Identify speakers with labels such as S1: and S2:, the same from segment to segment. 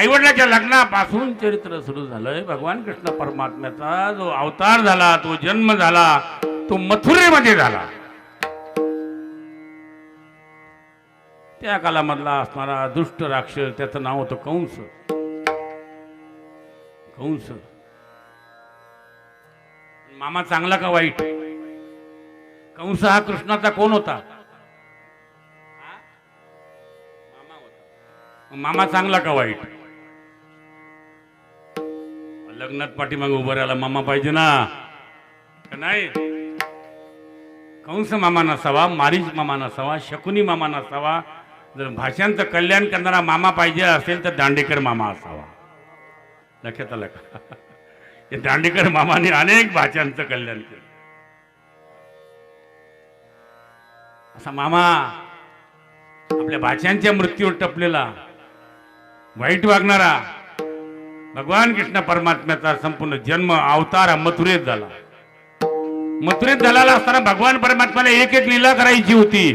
S1: आईवडिलाच्या लग्नापासून चरित्र सुरू झालंय. भगवान कृष्ण परमात्म्याचा जो अवतार झाला तो जन्म झाला तो मथुरेमध्ये झाला. त्या कालामधला असणारा दुष्ट राक्षस त्याचं नाव होतं कंस. कंस. मामा चांगला का वाईट? कंस हा कृष्णाचा कोण होता? मामा चांगला का वाईट? लग्नात पाठीमागे उभं राहिला मामा पाहिजे ना? का नाही? कंस मामा नसावा मारीच मामा नसावा शकुनी मामा नसावा. जर भाषांचं कल्याण करणारा मामा पाहिजे असेल तर दांडेकर मामा असावा. लक्षात आलं का? हे दांडेकर मामाने अनेक भाषांचं कल्याण केलं. असा मामा आपल्या भाषांच्या मृत्यूवर टपलेला वाईट वागणारा भगवान कृष्ण परमात्म्याचा संपूर्ण जन्म अवतार मथुरेत झाला. मथुरेत झालेला असताना भगवान परमात्म्याला एक एक लीला करायची होती.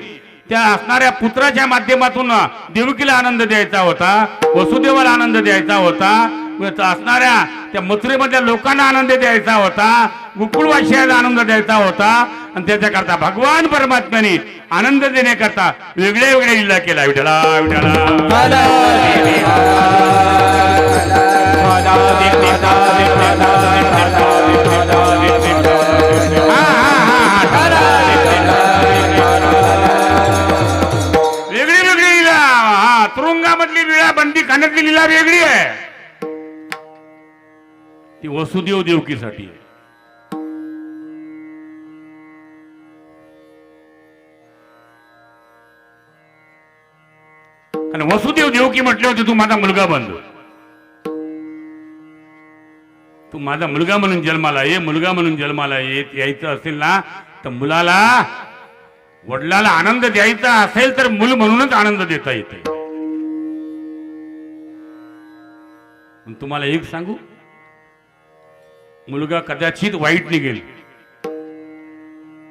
S1: त्या असणाऱ्या पुत्राच्या माध्यमातून देवकीला आनंद द्यायचा होता वसुदेवाला आनंद द्यायचा होता त्या असणाऱ्या त्या मथुरेमधल्या लोकांना आनंद द्यायचा होता गोकुळवासियाला आनंद द्यायचा होता. आणि त्याच्याकरता भगवान परमात्म्याने आनंद देण्याकरता वेगळ्या वेगळ्या लीला केला विठला विठला वेगळी वेगळी लिला. हा तुरुंगामधली लीला बंदी खाण्यातली लिला वेगळी आहे. ती वसुदेव देवकीसाठी आहे. कारण वसुदेव देवकी म्हटले होते तू माझा मुलगा बंधू तू माझा मुलगा म्हणून जन्माला ये मुलगा म्हणून जन्माला येत यायचं असेल ना तर मुलाला वडिलाला आनंद द्यायचा असेल तर मूल म्हणूनच आनंद देता येते तुम्हाला एक सांगू? मुलगा कदाचित वाईट निघेल.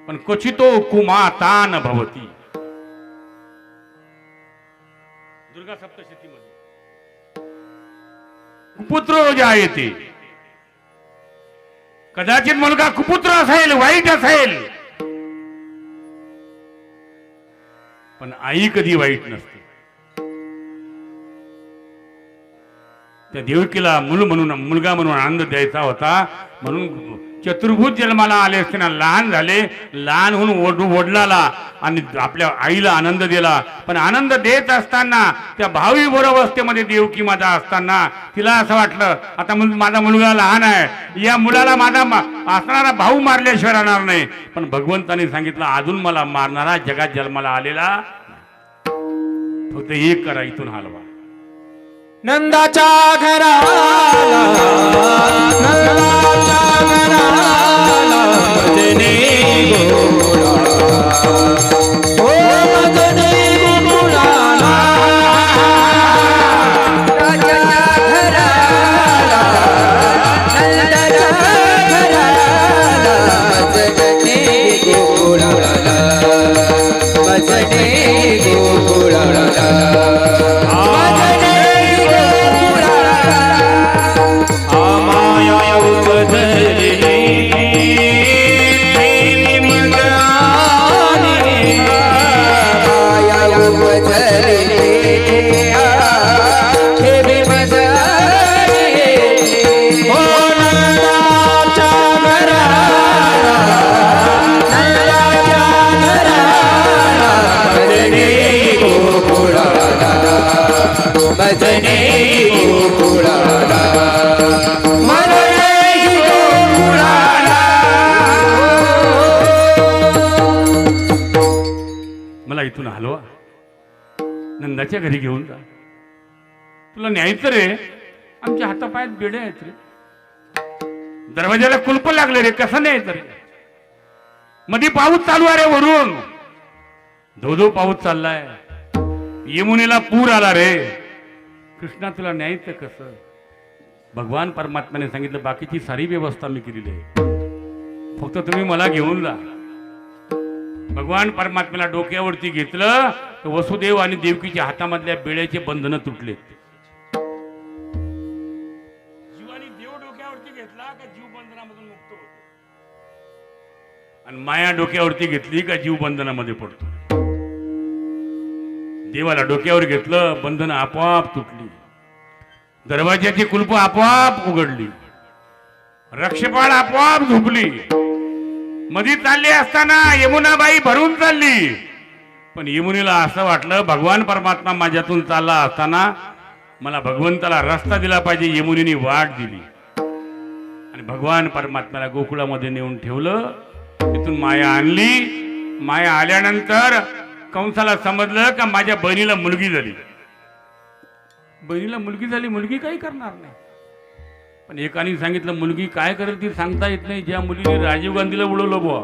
S1: पण क्वचितो कुमातान भवती. दुर्गा सप्तशतीमध्ये. आहे ते कदाचित मुलगा कुपुत्र असेल वाईट असेल. पण आई कधी वाईट नसते. त्या देवकीला मुल म्हणून मुलगा म्हणून आनंद द्यायचा होता म्हणून चतुर्भुज जन्माला आले असताना लहान झाले लहान होऊन ओढू ओढलाला आणि आपल्या आईला आनंद दिला. पण आनंद देत असताना त्या भावी अवस्थेमध्ये देवकी माता असताना तिला असं वाटलं आता माझा मुलगा लहान आहे. या मुलाला माझा असणारा भाऊ मारल्याशिवाय राहणार नाही. पण भगवंताने सांगितलं अजून मला मारणारा जगात जन्माला आलेला फक्त एक करा इथून हलवा.
S2: नंदाच्या घराला नंदाच्या घराला भजने गोकुळा नंदाच्या
S1: घरी घेऊन जा. तुला न्यायचं रे. आमच्या हातापायात बेडे आहेत रे. दरवाजाला कुलप लागले रे. कसं न्यायचं रे? मध्ये पाऊस चालू आहे रे वरून. धो धो पाऊस चाललाय. यमुनेला पूर आला रे. कृष्णा तुला न्यायचं कसं? भगवान परमात्म्याने सांगितलं बाकीची सारी व्यवस्था मी केलेली आहे. फक्त तुम्ही मला घेऊन जा. भगवान परमात्म्याला डोक्यावरती घेतलं वसुदेव आणि देवकीच्या हातामधल्या बेळ्याचे बंधनं तुटले घेतला आणि माया डोक्यावरती घेतली का जीव बंधनामध्ये पडतो? देवाला डोक्यावर घेतलं बंधन आपोआप तुटली. दरवाज्याची कुलप आपोआप उघडली. रक्षपाळ आपोआप झोपली. मधी चालली असताना यमुनाबाई भरून चालली. पण यमुनीला असं वाटलं भगवान परमात्मा माझ्यातून चालला असताना मला भगवंताला रस्ता दिला पाहिजे यमुनीने वाट दिली. आणि भगवान परमात्म्याला गोकुळामध्ये नेऊन ठेवलं तिथून माया आणली. माया आल्यानंतर कंसाला समजलं का माझ्या बहिणीला मुलगी झाली. बहिणीला मुलगी झाली मुलगी काही करणार नाही. पण एकाने सांगितलं मुलगी काय करेल ती सांगता येत नाही. ज्या मुलीने राजीव गांधीला उडवलं बुवा.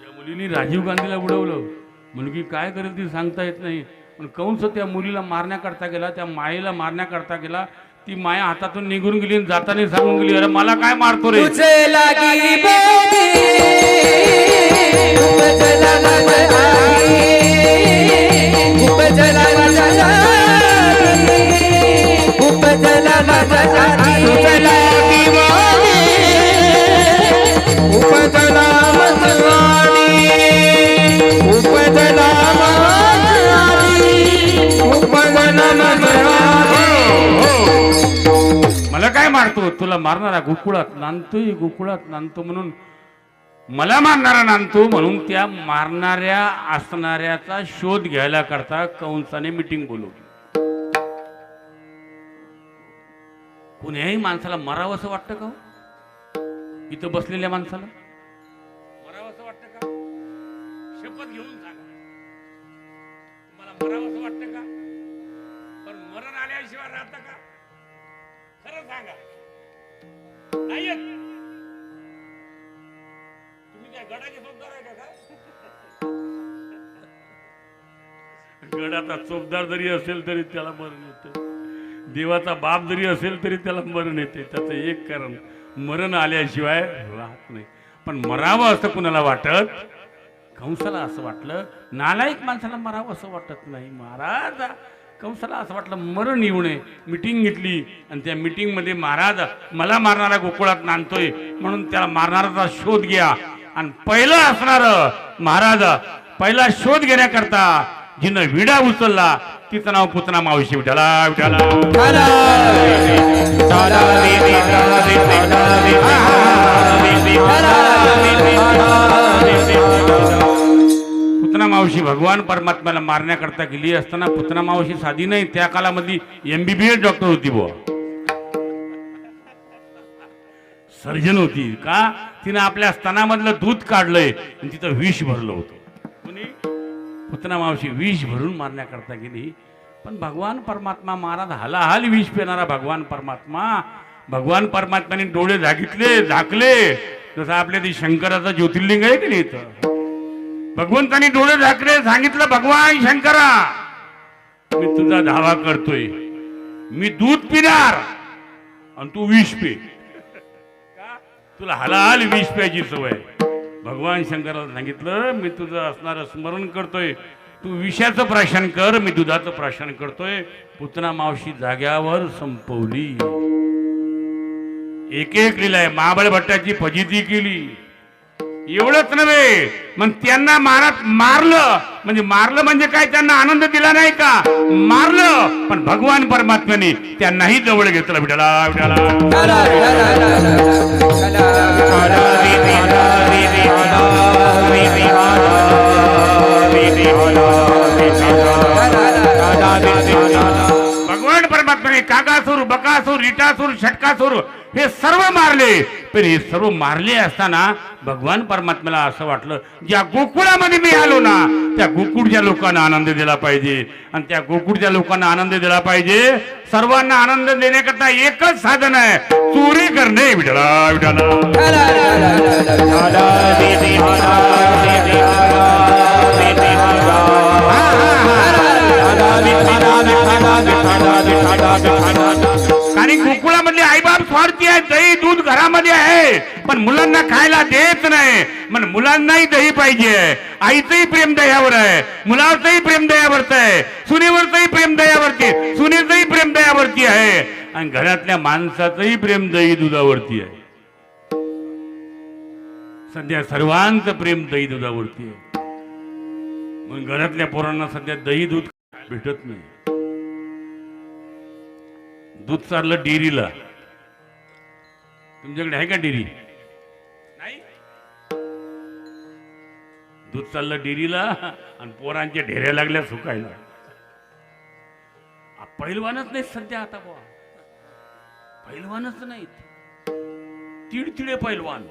S1: ज्या मुलीने राजीव गांधीला उडवलं मुलगी काय करेल ती सांगता येत नाही. पण कंस त्या मुलीला मारण्याकरता गेला त्या मायेला मारण्याकरता गेला. ती माया हातातून निघून गेली आणि जाताना सांगून गेली अरे मला काय मारतो रे?
S2: उपजला
S1: काय मारतो तुला मारणारा गोकुळात नांदतोय गोकुळात नांदतो म्हणून मला मारणारा नांदतो म्हणून त्या मारणाऱ्या असणाऱ्याचा शोध घ्यायला करता कंसाने मिटिंग बोलवली. कुण्याही माणसाला मरावं असं वाटतं का हो? इथं बसलेल्या माणसाला? मरावं असं वाटतं का? शपथ घेऊन सांगा. तुम्हाला मरावं असं वाटतं का? पण मरण आल्याशिवाय राहतं का? खरं सांगा. नाही येत. तुम्ही काय गडाचे चोपदार आहे का काय? गडाचा चोपदार जरी असेल तरी त्याला मरण येतं. देवाचा बाप जरी असेल तरी त्याला मरण येते. त्याचं एक कारण मरण आल्याशिवाय राहत नाही. पण मरावं असं कुणाला वाटत? कंसाला असं वाटलं. नालायक माणसाला मरावं असं वाटत नाही. महाराज कंसाला असं वाटलं मरण येऊ नये मिटिंग घेतली आणि त्या मिटिंगमध्ये महाराज मला मारणारा गोकुळात नांदतोय म्हणून त्याला मारणाराचा शोध घ्या आणि पहिलं असणार महाराज पहिला शोध घेण्याकरता जिनं विडा उचलला तिचं नाव पुतना मावशी विठाला विठाला पुतना मावशी भगवान परमात्म्याला मारण्याकरता गेली असताना पुतना मावशी साधी नाही त्या काळामधली एमबीबीएस डॉक्टर होती बुवा. सर्जन होती का? तिनं आपल्या स्तनामधलं दूध काढलंय आणि तिथं विष भरलं होतं. कुणी? पुतना मावशी विष भरून मारण्याकरता गेली. पण भगवान परमात्मा महाराज हालाहाल विष पेणारा भगवान परमात्मा. भगवान परमात्म्याने डोळे झागितले झाकले. जसं आपल्या ती शंकराचं ज्योतिर्लिंग आहे की नाही इथं? भगवंतानी डोळे झाकले सांगितलं भगवान शंकरा मी तुझा धावा करतोय. मी दूध पिणार आणि तू विष पे? तुला हलाल विष प्यायची सवय. भगवान शंकराला सांगितलं मी तुझं असणारं स्मरण करतोय. तू विषाचं प्राशन कर मी दुधाचं प्राशन करतोय. पुतना मावशी जाग्यावर संपवली. एक एक लिहिलाय महाबळ भट्टाची फजिती केली. एवढंच नव्हे मग त्यांना मारत मारलं म्हणजे मारलं म्हणजे काय त्यांना आनंद दिला नाही का मारलं पण भगवान परमात्म्याने त्यांनाही जवळ घेतलं विठाला विठाला परमात्म्याने कागासूर बकासूर रिटासूर षटकासूर हे सर्व मारले. पण हे सर्व मारले असताना भगवान परमात्म्याला असं वाटलं ज्या गोकुळामध्ये मी आलो ना त्या गोकुळच्या लोकांना आनंद दिला पाहिजे. आणि त्या गोकुळच्या लोकांना आनंद दिला पाहिजे. सर्वांना आनंद देण्याकरता एकच साधन आहे चोरी करणे विठला विठला कारण गोकुळामधले आईबाप स्वार्थी आहे दही दूध घरामध्ये आहे पण मुलांना खायला देत नाही. पण मुलांनाही दही पाहिजे. आईचंही प्रेम दह्यावर आहे मुलावरचंही प्रेम दह्यावरच आहे सुनेवरचंही प्रेम दह्यावरती सुनेचंही प्रेम दह्यावरती आहे. आणि घरातल्या माणसाचंही प्रेम दही दुधावरती आहे. सध्या सर्वांचं प्रेम दही दुधावरती आहे. मग घरातल्या पोरांना सध्या दही दूध भेटत नाही. दूध चाललं डेअरीला. तुमच्याकडे आहे का डेअरी? नाही. दूध चाललं डेअरीला आणि पोरांच्या ढेऱ्या लागल्या सुकायला. आ, पहिलवानच नाही सध्या आता बुवा. पहिलवानच नाहीत. तिडतिडे पैलवान.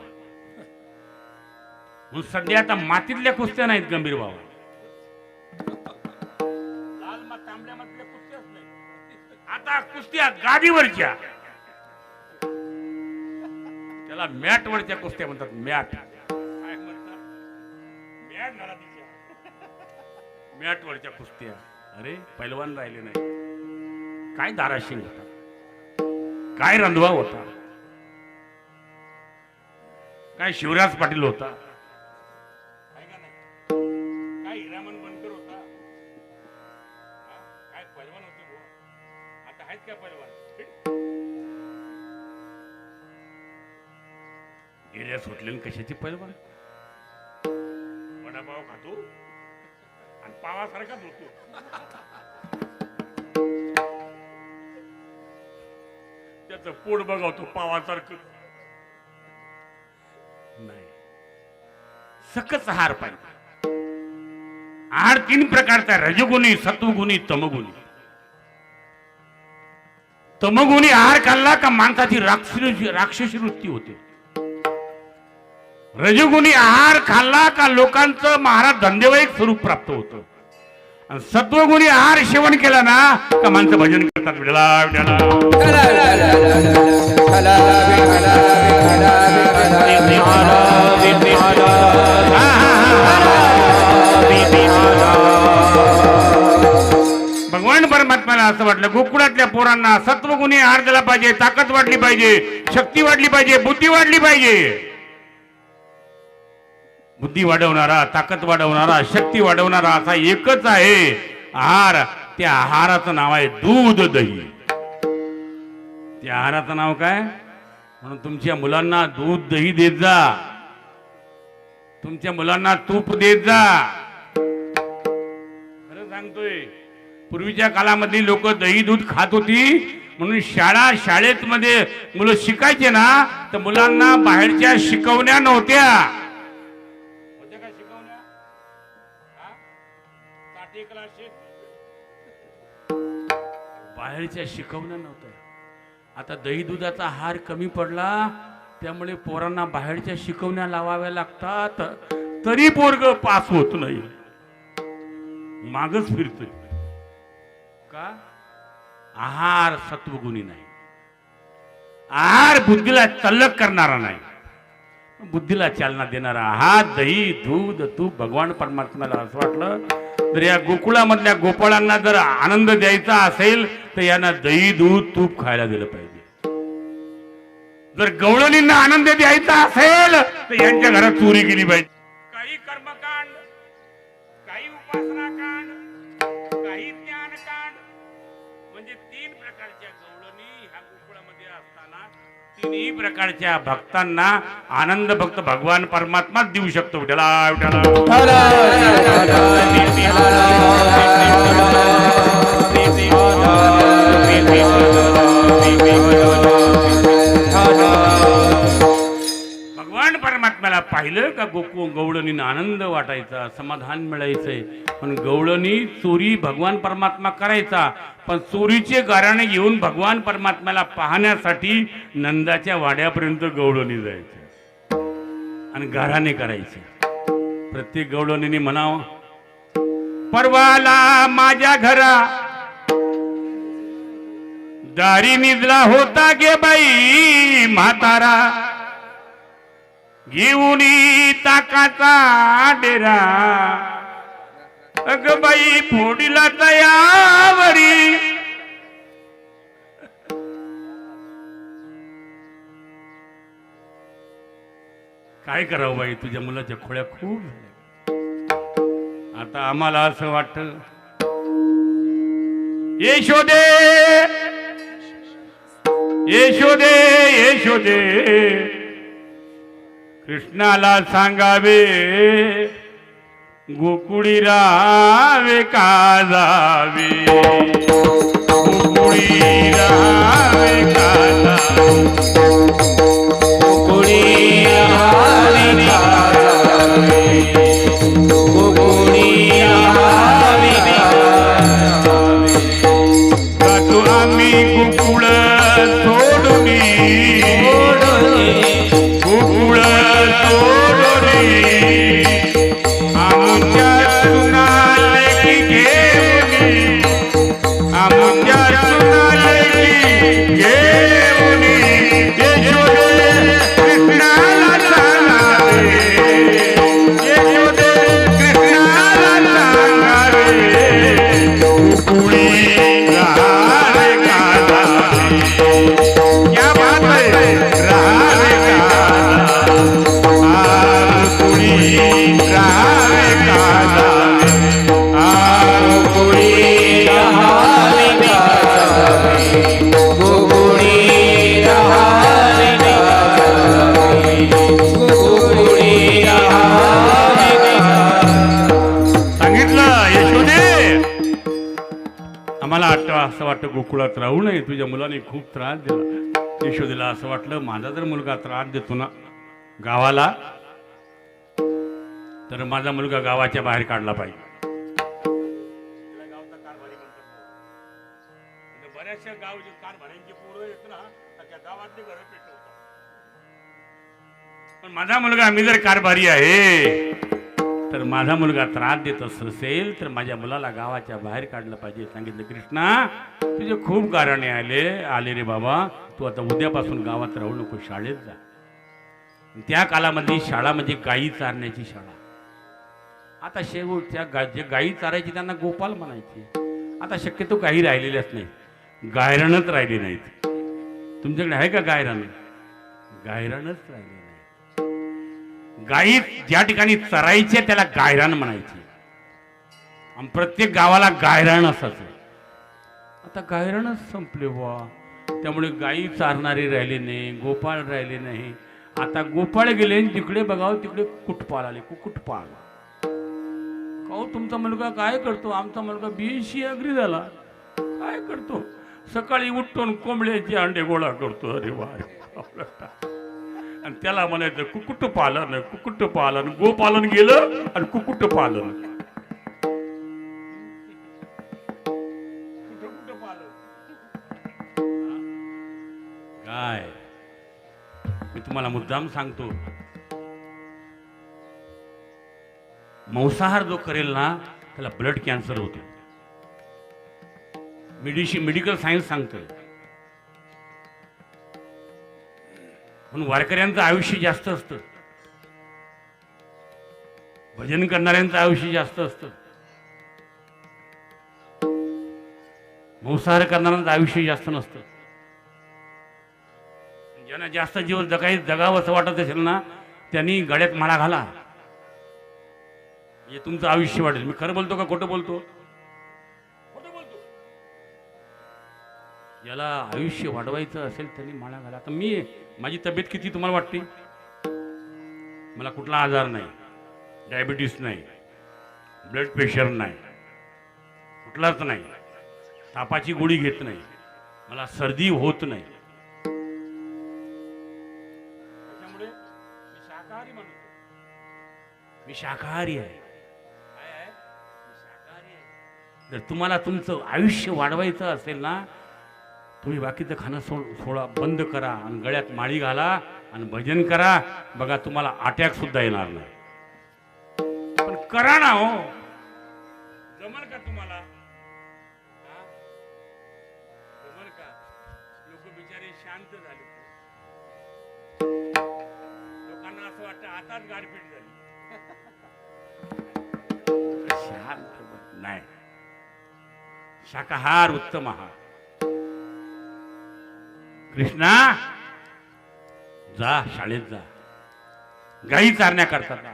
S1: मग सध्या आता मातीतल्या कुस्त्या नाहीत गंभीर बाबा लाल मा- तांबड्यामधल्या कुस्त्याच. आता कुस्त्या गादीवरच्या. त्याला मॅट वरच्या कुस्त्या म्हणतात मॅट. काय म्हणतात मॅट झाला तिच्या वरच्या कुस्त्या. अरे पैलवान राहिले नाही काय दाराशिंग होता? काय रंधवा होता? काय शिवराज पाटील होता? गेल्या सुटले कशाचे पैलवान? वडापाव खातो आणि पावासारखाच होतो त्याचं पोट बघावतो पावासारखं. नाही. सकस आहार पाहिजे. आहार तीन प्रकारचा रजगुणी सत्वगुणी तमगुणी. तमगुणी आहार खाल्ला का माणसाची राक्षसी राक्षसी वृत्ती होते. रजगुणी आहार खाल्ला का लोकांचं महाराज धंदेवाईक स्वरूप प्राप्त होतं? आणि सत्वगुणी आहार सेवन केला ना का माणसं भजन करतात? विडला भगवान परमात्म्याला असं वाटलं गोकुळातल्या पोरांना सत्वगुणी आहार दिला पाहिजे ताकद वाढली पाहिजे शक्ती वाढली पाहिजे बुद्धी वाढली पाहिजे. बुद्धी वाढवणारा ताकद वाढवणारा शक्ती वाढवणारा असा एकच आहे आहार. त्या आहाराचं नाव आहे दूध दही. त्या आहाराचं नाव काय? म्हणून तुमच्या मुलांना दूध दही देत जा. तुमच्या मुलांना तूप देत जा. खरं सांगतोय पूर्वीच्या काळामधली लोक दही दूध खात होती. म्हणून शाळा शाळेत मध्ये मुलं शिकायचे ना तर मुलांना बाहेरच्या शिकवण्या नव्हत्या. बाहेरच्या शिकवण्या नव्हत्या आता दही दुधाचा हार कमी पडला त्यामुळे पोरांना बाहेरच्या शिकवण्या लावाव्या लागतात. तरी पोरग पास होत नाही. मागच फिरतोय. का? आहार सत्वगुणी नाही. आहार बुद्धीला तल्लक करणारा नाही. बुद्धीला चालना देणारा हा दही दूध तू भगवान परमात्म्याला असं वाटलं. तर या गोकुळामधल्या गोपाळांना जर आनंद द्यायचा असेल तर यांना दही दूध तूप खायला दिलं पाहिजे. जर गवळणींना आनंद द्यायचा असेल तर यांच्या घरात चोरी केली पाहिजे. काही कर्मकांड काही उपासना कांड काही ज्ञान कांड म्हणजे तीन प्रकारच्या गवळणी ह्या गोकुळामध्ये असताना तिन्ही प्रकारच्या भक्तांना आनंद फक्त भगवान परमात्माच देऊ शकतो. विठला विठला भगवान परमात्म्याला पाहिलं का गोकू गवळणीनं आनंद वाटायचा समाधान मिळायचंय पण गवळणी चोरी भगवान परमात्मा करायचा पण चोरीचे गाराणे घेऊन भगवान परमात्म्याला पाहण्यासाठी नंदाच्या वाड्यापर्यंत गवळणी जायचे. आणि गाराणे करायचे. प्रत्येक गवळणीने म्हणावं परवाला माझ्या घरा दारी निजला होता गे बाई म्हातारा. घेऊन ताकाचा डेरा. अग बाई फोडीला तयावरी. काय करावं बाई तुझ्या मुलाच्या खोळ्या खूप झाल्या. आता आम्हाला असं वाटत यशोदे यशोदे यशोदे कृष्णाला सांगावे गोकुळी रावे का जावे गोकुळी रावे का जावे
S2: कुणी राहावे गावे. कुणी
S1: गोकुळात राहू नये तुझ्या मुलाने खूप त्रास दिला. यशोदेला असं वाटलं माझा जर मुलगा त्रास देतो ना गावाला तर माझा मुलगा गावाच्या बाहेर काढला पाहिजे. बऱ्याचशा गाव जे पोरं ना त्या पेटवतात. पण माझा मुलगा मी जर कारभारी आहे तर माझा मुलगा त्रास देत असेल तर माझ्या मुलाला गावाच्या बाहेर काढलं पाहिजे. सांगितलं कृष्णा तुझे खूप कारणे आले आले रे बाबा. तू आता उद्यापासून गावात राहू नको शाळेत जा. त्या कालामध्ये शाळा म्हणजे गायी चारण्याची शाळा. आता शेवटच्या गा जे गायी चारायची त्यांना गोपाल म्हणायची. आता शक्यतो काही राहिलेल्याच नाही गायरणच राहिली नाहीत. तुमच्याकडे आहे का गायरान गायरानच राहिले गायी ज्या ठिकाणी चरायचे त्याला गायरान म्हणायचे. आणि प्रत्येक गावाला गायरान असायचं. आता गायरानच संपले बुवा. त्यामुळे गायी चारणारी राहिले नाही गोपाळ राहिले नाही. आता गोपाळ गेले आणि तिकडे बघावं तिकडे कुटपाळ आले कुकुटपाळ अहो तुमचा मुलगा काय करतो? आमचा मुलगा बीएससी अग्री झाला. काय करतो? सकाळी उठून कोंबड्याचे अंडे गोळा करतो. अरे वा. आणि त्याला म्हणायचं कुकुट पालन कुकुट पालन गोपालन गेलं आणि कुकुट पालन काय? मी तुम्हाला मुद्दाम सांगतो. मांसाहार जो करेल ना त्याला ब्लड कॅन्सर होतो मेडिशी मेडिकल सायन्स सांगतं पण वारकऱ्यांचं आयुष्य जास्त असतं. भजन करणाऱ्यांचं आयुष्य जास्त असतं. मांसाहार करणाऱ्यांचं आयुष्य जास्त नसतं. ज्यांना जास्त जीवन जगाय जगावं असं वाटत असेल ना त्यांनी गळ्यात माळा घाला. हे तुमचं आयुष्य वाढेल मी खरं बोलतो का खोटं बोलतो? खोटं बोलतो. याला आयुष्य वाढवायचं असेल त्यांनी माळा घाला. आता मी माझी तब्येत किती तुम्हाला वाटते? मला कुठला आजार नाही डायबिटीस नाही ब्लड प्रेशर नाही कुठलाच नाही. तापाची गोळी घेत नाही मला सर्दी होत नाही. त्याच्यामुळे मी शाकाहारी म्हणतो मी शाकाहारी आहे. जर तुम्हाला तुमचं आयुष्य वाढवायचं असेल ना तुम्ही बाकीचं खाणं सो सोडा बंद करा आणि गळ्यात माळी घाला आणि भजन करा. बघा तुम्हाला अटॅक सुद्धा येणार नाही. पण करा ना हो. जमल का तुम्हाला? जमल का? लोक बिचारे शांत झाले. लोकांना असं वाटतं आताच गारपीट झाली. शांत नाही. शाकाहार उत्तम आहार. कृष्णा जा शाळेत जा. गाई चारण्याकरता जा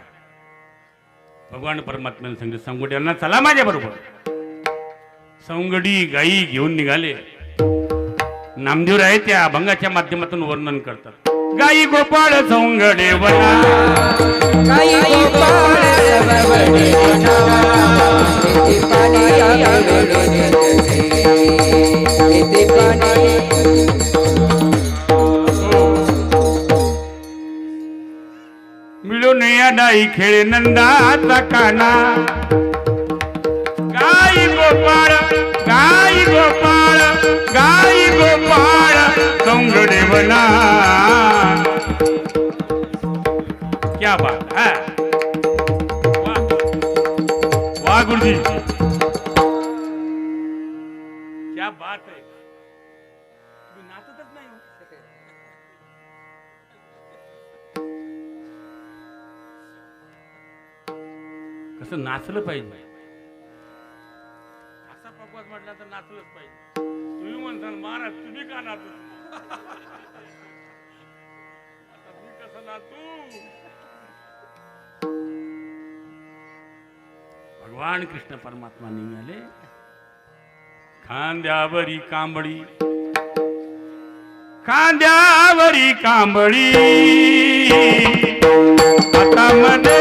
S1: भगवान परमात्म्याने सांगितलं संगोड्यांना चला माझ्या बरोबर. संगडी गाई घेऊन निघाले. नामदेव आहे त्या अभंगाच्या माध्यमातून वर्णन करतात. गाई गोपाळ सौंगडे वना. डाई खेळ नंदाचा काना. गाई गोपाळ गाई गोपाळ गाई गोपाळ सौंगडे वना क्या बात है? वाह वाह गुरुजी. नाचलं पाहिजे. असा पकवास म्हटला तर नाचलंच पाहिजे. तुम्ही म्हणताल महाराज तुम्ही का आता मी कसं नाचू? भगवान कृष्ण परमात्मा निघाले. खांद्यावरी कांबळी. खांद्यावरी कांबळी. आता मध्ये